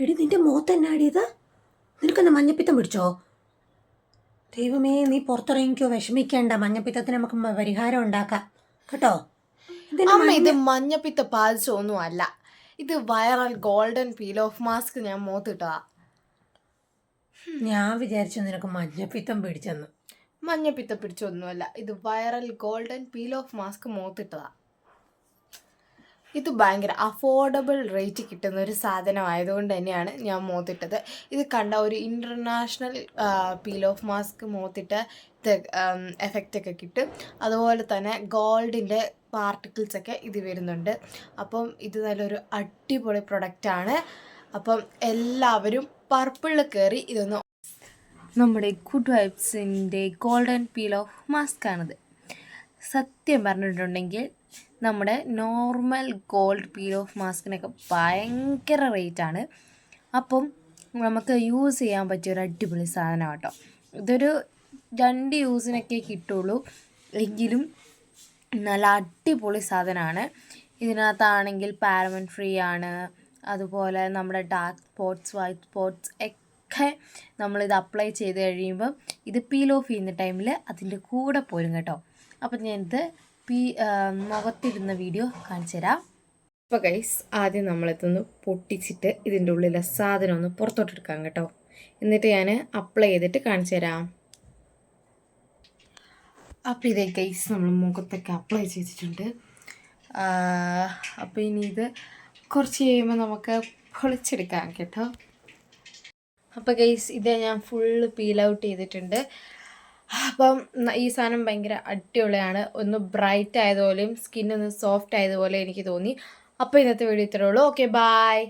എടി നിന്റെ മുഖത്ത് തന്നെ അടിയത് നിനക്കെന്നാ മഞ്ഞപ്പിത്തം പിടിച്ചോ? ദൈവമേ നീ പുറത്തിറങ്ങിക്കോ വിഷമിക്കേണ്ട. മഞ്ഞപ്പിത്തത്തിന് നമുക്ക് പരിഹാരം ഉണ്ടാക്കാം. കേട്ടോ? അമ്മ ഇത് മഞ്ഞപ്പിത്ത പാലിച്ചൊന്നും അല്ല. ഇത് viral golden peel off mask ഞാൻ മോത്തിട്ടതാ ഞാൻ വിചാരിച്ചു നിനക്ക് മഞ്ഞപ്പിത്തം പിടിച്ചെന്ന്. മഞ്ഞപ്പിത്തം പിടിച്ചൊന്നുമല്ല. ഇത് viral golden peel off mask മോത്തിട്ടതാ ഇത് ഭയങ്കര അഫോർഡബിൾ റേറ്റ് കിട്ടുന്ന ഒരു സാധനമായതുകൊണ്ട് തന്നെയാണ് ഞാൻ മോത്തിട്ടത്. ഇത് കണ്ട ഒരു ഇന്റർനാഷണൽ പീൽ ഓഫ് മാസ്ക് മോത്തിട്ട് എഫക്റ്റ് ഒക്കെ കിട്ടും. അതുപോലെ തന്നെ ഗോൾഡിന്റെ പാർട്ടിക്കിൾസ് ഒക്കെ ഇത് വരുന്നുണ്ട്. അപ്പം ഇത് നല്ലൊരു അടിപൊളി പ്രൊഡക്റ്റാണ് അപ്പം എല്ലാവരും പർപ്പിളിൽ കയറി ഇതൊന്ന് നമ്മുടെ ഗുഡ് വൈബ്സിന്റെ ഗോൾഡൻ പീൽ ഓഫ് മാസ്ക് ആണിത്. സത്യം പറഞ്ഞിട്ടുണ്ടെങ്കിൽ നമ്മുടെ നോർമൽ ഗോൾഡ് പീൽ ഓഫ് മാസ്കിനൊക്കെ ഭയങ്കര റേറ്റാണ്. അപ്പം നമുക്ക് യൂസ് ചെയ്യാൻ പറ്റിയ ഒരു അടിപൊളി സാധനം കേട്ടോ. ഇതൊരു രണ്ട് യൂസിനൊക്കെ കിട്ടുള്ളൂ. എങ്കിലും നല്ല അടിപൊളി സാധനമാണ്. ഇതിനകത്താണെങ്കിൽ പാരമൻ ഫ്രീ ആണ്. അതുപോലെ നമ്മുടെ ഡാർക്ക് സ്പോട്ട്സ് വൈറ്റ് സ്പോട്ട്സ് ഒക്കെ നമ്മളിത് അപ്ലൈ ചെയ്ത് കഴിയുമ്പം ഇത് പീൽ ഓഫ് ചെയ്യുന്ന ടൈമിൽ അതിന്റെ കൂടെ പോരും കേട്ടോ. അപ്പം ഞാനിത് പീ മുഖത്തിടുന്ന വീഡിയോ കാണിച്ചു തരാം. അപ്പോൾ ഗൈസ് ആദ്യം നമ്മളിതൊന്ന് പൊട്ടിച്ചിട്ട് ഇതിന്റെ ഉള്ളിലെ സാധനം ഒന്ന് പുറത്തോട്ടെടുക്കാം കേട്ടോ. എന്നിട്ട് ഞാൻ അപ്ലൈ ചെയ്തിട്ട് കാണിച്ചു തരാം. അപ്പോൾ ഇതേ ഗൈസ് നമ്മൾ മുഖത്തൊക്കെ അപ്ലൈ ചെയ്തിട്ടുണ്ട്. അപ്പോൾ ഇനി ഇത് കുറച്ച് കഴിയുമ്പോൾ നമുക്ക് പൊളിച്ചെടുക്കാം കേട്ടോ. അപ്പോൾ ഗൈസ് ഇത് ഞാൻ ഫുള്ള് പീൽ ഔട്ട് ചെയ്തിട്ടുണ്ട്. അപ്പം ഈ സാധനം ഭയങ്കര അടിപൊളിയാണ്. ഒന്ന് ബ്രൈറ്റ് ആയതുപോലെയും സ്കിൻ ഒന്ന് സോഫ്റ്റ് ആയതുപോലെ എനിക്ക് തോന്നി. അപ്പോൾ ഇന്നത്തെ വീഡിയോ ഇത്രയേ ഉള്ളൂ. Okay bye